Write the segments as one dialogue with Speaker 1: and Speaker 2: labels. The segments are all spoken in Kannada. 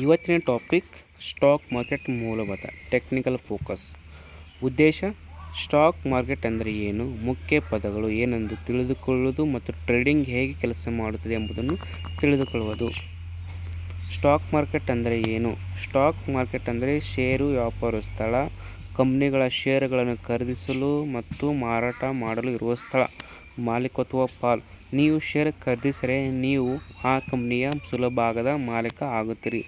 Speaker 1: ಇವತ್ತಿನ ಟಾಪಿಕ್ ಸ್ಟಾಕ್ ಮಾರ್ಕೆಟ್ ಮೂಲಭೂತ ಟೆಕ್ನಿಕಲ್ ಫೋಕಸ್ ಉದ್ದೇಶ ಸ್ಟಾಕ್ ಮಾರ್ಕೆಟ್ ಅಂದರೆ ಏನು, ಮುಖ್ಯ ಪದಗಳು ಏನೆಂದು ತಿಳಿದುಕೊಳ್ಳುವುದು ಮತ್ತು ಟ್ರೇಡಿಂಗ್ ಹೇಗೆ ಕೆಲಸ ಮಾಡುತ್ತದೆ ಎಂಬುದನ್ನು ತಿಳಿದುಕೊಳ್ಳುವುದು. ಸ್ಟಾಕ್ ಮಾರ್ಕೆಟ್ ಅಂದರೆ ಏನು ಸ್ಟಾಕ್ ಮಾರ್ಕೆಟ್ ಅಂದರೆ ಷೇರು, ವ್ಯಾಪಾರ, ಸ್ಥಳ, ಕಂಪ್ನಿಗಳ ಷೇರುಗಳನ್ನು ಖರೀದಿಸಲು ಮತ್ತು ಮಾರಾಟ ಮಾಡಲು ಇರುವ ಸ್ಥಳ ಮಾಲೀಕತ್ವ ಪಾಲ್. ನೀವು ಷೇರು ಖರೀದಿಸಿದರೆ ನೀವು ಆ ಕಂಪ್ನಿಯ ಸುಲಭಾಗದ ಮಾಲೀಕ ಆಗುತ್ತೀರಿ.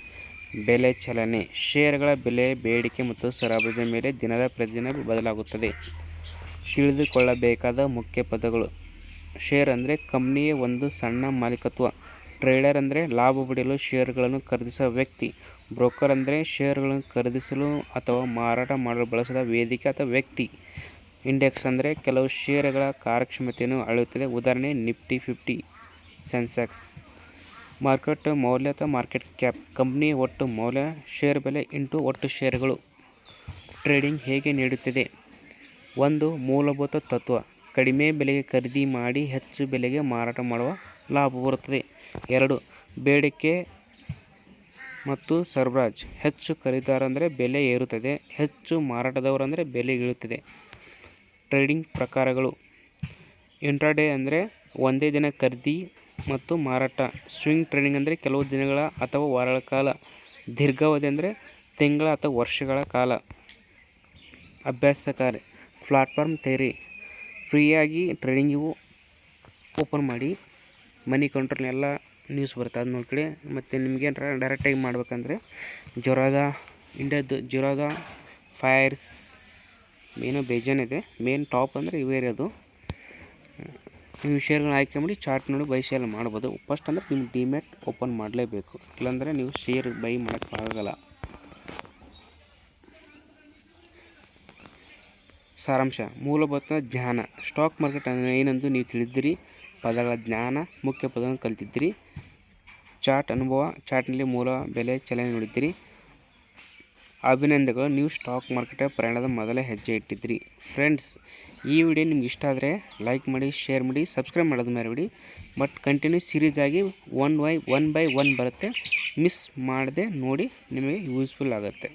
Speaker 1: ಬೆಲೆ ಚಲನೆ. ಷೇರುಗಳ ಬೆಲೆ, ಬೇಡಿಕೆ ಮತ್ತು ಸರಬರಾಜಿನ ಮೇಲೆ ದಿನದ ಪ್ರತಿದಿನ ಬದಲಾಗುತ್ತದೆ. ತಿಳಿದುಕೊಳ್ಳಬೇಕಾದ ಮುಖ್ಯ ಪದಗಳು. ಶೇರ್ ಅಂದರೆ ಕಂಪ್ನಿಯ ಒಂದು ಸಣ್ಣ ಮಾಲೀಕತ್ವ. ಟ್ರೇಡರ್ ಅಂದರೆ ಲಾಭ ಪಡೆಯಲು ಷೇರುಗಳನ್ನು ಖರೀದಿಸುವ ವ್ಯಕ್ತಿ. ಬ್ರೋಕರ್ ಅಂದರೆ ಷೇರುಗಳನ್ನು ಖರೀದಿಸಲು ಅಥವಾ ಮಾರಾಟ ಮಾಡಲು ಬಳಸಿದ ವೇದಿಕೆ ಅಥವಾ ವ್ಯಕ್ತಿ. ಇಂಡೆಕ್ಸ್ ಅಂದರೆ ಕೆಲವು ಷೇರುಗಳ ಕಾರ್ಯಕ್ಷಮತೆಯನ್ನು ಅಳೆಯುತ್ತದೆ. ಉದಾಹರಣೆ, ನಿಫ್ಟಿ, ಫಿಫ್ಟಿ, ಸೆನ್ಸೆಕ್ಸ್. ಮಾರ್ಕೆಟ್ ಮೌಲ್ಯ ಅಥವಾ ಮಾರ್ಕೆಟ್ ಕ್ಯಾಪ್ ಕಂಪನಿಯ ಒಟ್ಟು ಮೌಲ್ಯ ಶೇರ್ ಬೆಲೆ ಇಂಟು ಒಟ್ಟು ಶೇರುಗಳು ಟ್ರೇಡಿಂಗ್ ಹೇಗೆ ನೀಡುತ್ತಿದೆ? ಒಂದು ಮೂಲಭೂತ ತತ್ವ. ಕಡಿಮೆ ಬೆಲೆಗೆ ಖರೀದಿ ಮಾಡಿ ಹೆಚ್ಚು ಬೆಲೆಗೆ ಮಾರಾಟ ಮಾಡುವ ಲಾಭ ಬರುತ್ತದೆ. ಎರಡು, ಬೇಡಿಕೆ ಮತ್ತು ಸರ್ಬರಾಜ್. ಹೆಚ್ಚು ಖರೀದಾರಂದರೆ ಬೆಲೆ ಏರುತ್ತದೆ, ಹೆಚ್ಚು ಮಾರಾಟದವರಂದರೆ ಬೆಲೆ ಇಳುತ್ತದೆ ಟ್ರೇಡಿಂಗ್ ಪ್ರಕಾರಗಳು. ಇಂಟ್ರಾಡೇ ಅಂದರೆ ಒಂದೇ ದಿನ ಖರೀದಿ ಮತ್ತು ಮಾರಾಟ. ಸ್ವಿಂಗ್ ಟ್ರೇಡಿಂಗ್ ಅಂದರೆ ಕೆಲವು ದಿನಗಳ ಅಥವಾ ವಾರಗಳ ಕಾಲ. ದೀರ್ಘಾವಧಿ ಅಂದರೆ ತಿಂಗಳ ಅಥವಾ ವರ್ಷಗಳ ಕಾಲ. ಅಭ್ಯಾಸಕಾರಿ. ಪ್ಲಾಟ್ಫಾರ್ಮ್ ತೆರಿ ಫ್ರೀಯಾಗಿ ಟ್ರೇಡಿಂಗಿಗೂ ಓಪನ್ ಮಾಡಿ ಮನಿ ಕಂಟ್ರೋಲ್ ಎಲ್ಲ ನ್ಯೂಸ್ ಬರುತ್ತೆ. ಅದು ನೋಡ್ಕೊಳ್ಳಿ ಮತ್ತು ನಿಮಗೆ ಡೈರೆಕ್ಟಾಗಿ ಮಾಡಬೇಕಂದ್ರೆ ಜ್ವರದ ಇಂಡಿಯಾದ ಜ್ವರದ ಫೈರ್ಸ್ ಮೇನು ಇದೆ. ಮೇನ್ ಟಾಪ್ ಅಂದರೆ ಇವೇ ಇರೋದು. ನೀವು ಶೇರ್ಗಳನ್ನ ಆಯ್ಕೆ ಮಾಡಿ ಚಾರ್ಟ್ ನೋಡಿ ಬೈ ಸೇಲ್ ಮಾಡ್ಬೋದು. ಫಸ್ಟ್ ಅಂದರೆ ನಿಮ್ಮ ಡಿಮ್ಯಾಟ್ ಓಪನ್ ಮಾಡಲೇಬೇಕು. ಇಲ್ಲಾಂದರೆ ನೀವು ಶೇರ್ ಬೈ ಮಾಡೋಕ್ಕಾಗಲ್ಲ ಸಾರಾಂಶ, ಮೂಲಭೂತ ಜ್ಞಾನ. ಸ್ಟಾಕ್ ಮಾರ್ಕೆಟ್ ಏನೆಂದು ನೀವು ತಿಳಿದಿರಿ? ಪದಗಳ ಜ್ಞಾನ, ಮುಖ್ಯ ಪದಗಳನ್ನು ಕಲಿತಿದ್ದೀರಿ. ಚಾರ್ಟ್ ಅನುಭವ ಚಾರ್ಟ್ನಲ್ಲಿ ಮೂಲ ಬೆಲೆ, ಚಲನೆ ನೋಡಿದ್ದೀರಿ. ಅಭಿನಂದನೆಗಳು ನೀವು ಸ್ಟಾಕ್ ಮಾರ್ಕೆಟ್ ಪ್ರಯಾಣದ ಮೊದಲ ಹೆಜ್ಜೆ ಇಟ್ಟಿದ್ರಿ ಫ್ರೆಂಡ್ಸ್ ಈ ವಿಡಿಯೋ ನಿಮ್ಗೆ ಇಷ್ಟ ಆದರೆ ಲೈಕ್ ಮಾಡಿ ಶೇರ್ ಮಾಡಿ ಸಬ್ಸ್ಕ್ರೈಬ್ ಮಾಡೋದು ಬಿಡಿ ಬಟ್ ಕಂಟಿನ್ಯೂ ಸೀರೀಸ್ ಆಗಿ one by one by one ಬರುತ್ತೆ. ಮಿಸ್ ಮಾಡದೆ ನೋಡಿ ನಿಮಗೆ ಯೂಸ್ಫುಲ್ ಆಗುತ್ತೆ.